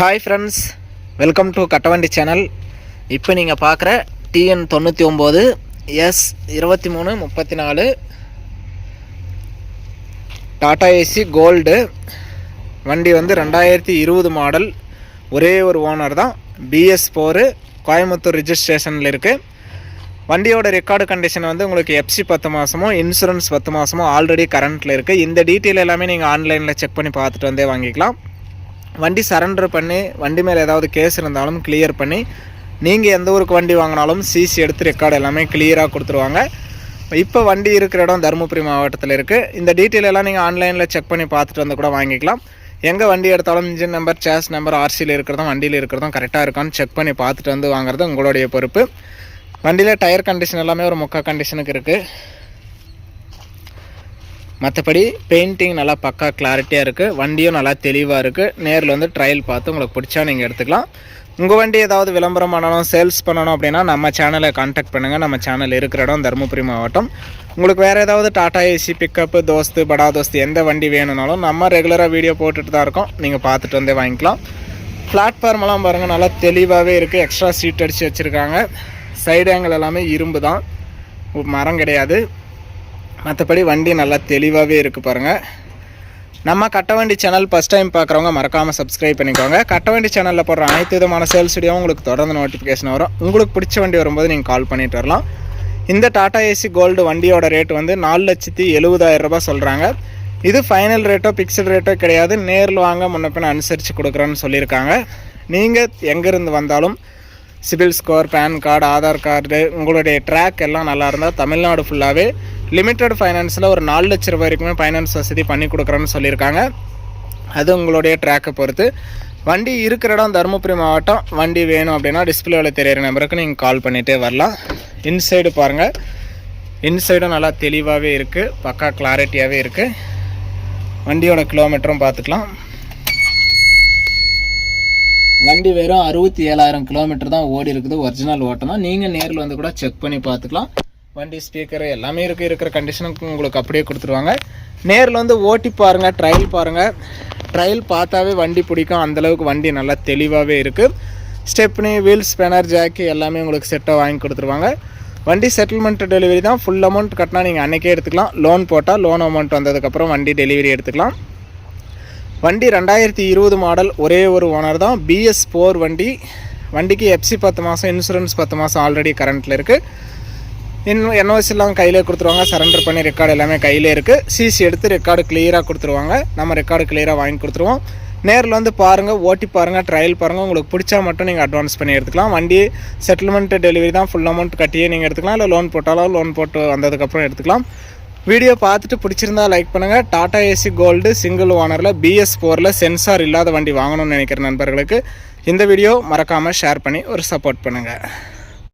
Hi friends welcome to Kattavandi channel இப்போ நீங்கள் பார்க்குற டிஎன் தொண்ணூற்றி ஒம்பது எஸ் இருபத்தி மூணு முப்பத்தி நாலு டாடா ஏசி கோல்டு வண்டி வந்து ரெண்டாயிரத்தி இருபது மாடல் ஒரே ஒரு ஓனர் தான். பிஎஸ் ஃபோரு கோயம்புத்தூர் ரிஜிஸ்ட்ரேஷனில் இருக்குது வண்டியோட ரெக்கார்டு கண்டிஷன் வந்து உங்களுக்கு எஃப்சி பத்து மாதமோ இன்சூரன்ஸ் பத்து மாதமோ ஆல்ரெடி கரண்ட்டில் இருக்குது இந்த டீட்டெயில் எல்லாமே நீங்கள் ஆன்லைனில் செக் பண்ணி பார்த்துட்டு வந்தே வாங்கிக்கலாம். வண்டி சரண்டர் பண்ணி வண்டி மேலே ஏதாவது கேஸ் இருந்தாலும் கிளியர் பண்ணி நீங்கள் எந்த ஊருக்கு வண்டி வாங்கினாலும் சிசி எடுத்து ரெக்கார்டு எல்லாமே கிளியராக கொடுத்துருவாங்க. இப்போ வண்டி இருக்கிற இடம் தருமபுரி மாவட்டத்தில் இருக்குது இந்த டீட்டெயில் எல்லாம் நீங்கள் ஆன்லைனில் செக் பண்ணி பார்த்துட்டு வந்து கூட வாங்கிக்கலாம். எங்கே வண்டி எடுத்தாலும் இன்ஜின் நம்பர் சேஸ் நம்பர் ஆர்சியில் இருக்கிறதும் வண்டியில் இருக்கிறதும் கரெக்டாக இருக்கான்னு செக் பண்ணி பார்த்துட்டு வந்து வாங்குறது உங்களுடைய பொறுப்பு. வண்டியில் டயர் கண்டிஷன் எல்லாமே ஒரு முக்கா கண்டிஷனுக்கு இருக்குது மற்றபடி பெயிண்டிங் நல்லா பக்கா கிளாரிட்டியாக இருக்குது வண்டியும் நல்லா தெளிவாக இருக்குது நேரில் வந்து ட்ரையல் பார்த்து உங்களுக்கு பிடிச்சா நீங்கள் எடுத்துக்கலாம். உங்கள் வண்டி ஏதாவது விளம்பரம் பண்ணணும் சேல்ஸ் பண்ணணும் அப்படின்னா நம்ம சேனலை காண்டாக்ட் பண்ணுங்கள் நம்ம சேனல் இருக்கிற இடம் தருமபுரி மாவட்டம். உங்களுக்கு வேறு ஏதாவது டாடா ஏசி பிக்கப்பு தோஸ்து படா தோஸ்து எந்த வண்டி வேணும்னாலும் நம்ம ரெகுலராக வீடியோ போட்டுட்டு தான் இருக்கோம். நீங்கள் பார்த்துட்டு வந்தே வாங்கிக்கலாம். பிளாட்ஃபார்மெல்லாம் பாருங்கள் நல்லா தெளிவாகவே இருக்குது எக்ஸ்ட்ரா சீட் அடித்து வச்சுருக்காங்க. சைடு ஆங்கிள் எல்லாமே இரும்பு தான் மரம் கிடையாது. மற்றபடி வண்டி நல்லா தெளிவாகவே இருக்குது பாருங்கள் நம்ம கட்டவண்டி சேனல் ஃபஸ்ட் டைம் பார்க்குறவங்க மறக்காமல் சப்ஸ்கிரைப் பண்ணிக்கோங்க. கட்டவண்டி சேனலில் போடுற அனைத்து விதமான சேல்ஸ் வீடியோவும் உங்களுக்கு தொடர்ந்து நோட்டிஃபிகேஷன் வரும். உங்களுக்கு பிடிச்ச வண்டி வரும்போது நீங்கள் கால் பண்ணிட்டு வரலாம். இந்த டாடா ஏசி கோல்டு வண்டியோட ரேட் வந்து நாலு லட்சத்தி எழுபதாயிரரூபா சொல்கிறாங்க இது ஃபைனல் ரேட்டோ பிக்சட் ரேட்டோ கிடையாது. நேரில் வாங்க முன்ன பின்ன அனுசரித்து கொடுக்குறேன்னு சொல்லியிருக்காங்க. நீங்கள் எங்கேருந்து வந்தாலும் CIBIL score PAN card Aadhaar card உங்களுடைய ட்ராக் எல்லாம் நல்லா இருந்தால் தமிழ்நாடு ஃபுல்லாகவே லிமிட்டெட் ஃபைனான்ஸில் ஒரு நாலு லட்ச ரூபாய் வரைக்குமே ஃபைனான்ஸ் வசதி பண்ணி கொடுக்குறேன்னு சொல்லியிருக்காங்க. அது உங்களுடைய ட்ராக்கை பொறுத்து. வண்டி இருக்கிற இடம் தருமபுரி மாவட்டம். வண்டி வேணும் அப்படின்னா டிஸ்பிளேவில் தெரியிற நம்பருக்கு நீங்கள் கால் பண்ணிகிட்டே வரலாம். இன்சைடு பாருங்கள் இன்சைடும் நல்லா தெளிவாகவே இருக்குது பக்கா கிளாரிட்டியாகவே இருக்குது வண்டியோட கிலோமீட்டரும் பார்த்துக்கலாம். வண்டி வெறும் அறுபத்தி ஏழாயிரம் கிலோமீட்டர் தான் ஓடி இருக்குது. ஒரிஜினல் ஓட்டணும் நீங்கள் நேரில் வந்து கூட செக் பண்ணி பார்த்துக்கலாம். வண்டி ஸ்பீக்கர் எல்லாமே இருக்குது இருக்கிற கண்டிஷனுக்கு உங்களுக்கு அப்படியே கொடுத்துருவாங்க. நேரில் வந்து ஓட்டி பாருங்கள் ட்ரையல் பாருங்கள் ட்ரையல் பார்த்தாவே வண்டி பிடிக்கும். அந்தளவுக்கு வண்டி நல்லா தெளிவாகவே இருக்குது ஸ்டெப்னி வீல்ஸ் ஸ்பேனர் ஜாக்கி எல்லாமே உங்களுக்கு செட்டாக வாங்கி கொடுத்துருவாங்க. வண்டி செட்டில்மெண்ட் டெலிவரி தான். ஃபுல் அமௌண்ட் கட்டினா நீங்கள் அன்றைக்கே எடுத்துக்கலாம். லோன் போட்டால் லோன் அமௌண்ட் வந்ததுக்கப்புறம் வண்டி டெலிவரி எடுத்துக்கலாம். வண்டி ரெண்டாயிரத்தி இருபது மாடல் ஒரே ஒரு ஓனர் தான். பிஎஸ் ஃபோர் வண்டி. வண்டிக்கு எஃப்சி பத்து மாதம் இன்சூரன்ஸ் பத்து மாதம் ஆல்ரெடி கரண்ட்டில் இருக்குது இன்னும் என்ஓசிலாம் கையிலே கொடுத்துருவாங்க. சரண்டர் பண்ணி ரெக்கார்டு எல்லாமே கையிலே இருக்குது சிசி எடுத்து ரெக்கார்டு கிளியராக கொடுத்துருவாங்க. நம்ம ரெக்கார்டு கிளியராக வாங்கி கொடுத்துருவோம். நேரில் வந்து பாருங்கள் ஓட்டி பாருங்கள் ட்ரையல் பாருங்கள் உங்களுக்கு பிடிச்சா மட்டும் நீங்கள் அட்வான்ஸ் பண்ணி எடுத்துக்கலாம். வண்டி செட்டில்மெண்ட் டெலிவரி தான். ஃபுல் அமௌண்ட் கட்டியே நீங்கள் எடுத்துக்கலாம். இல்லை லோன் போட்டாலும் லோன் போட்டு வந்ததுக்கப்புறம் எடுத்துக்கலாம். வீடியோ பார்த்துட்டு பிடிச்சிருந்தா லைக் பண்ணுங்கள் டாடா ஏசி கோல்டு சிங்கிள் ஓனரில் பிஎஸ் ஃபோரில் சென்சார் இல்லாத வண்டி வாங்கணும்னு நினைக்கிற நண்பர்களுக்கு இந்த வீடியோ மறக்காமல் ஷேர் பண்ணி ஒரு சப்போர்ட் பண்ணுங்கள்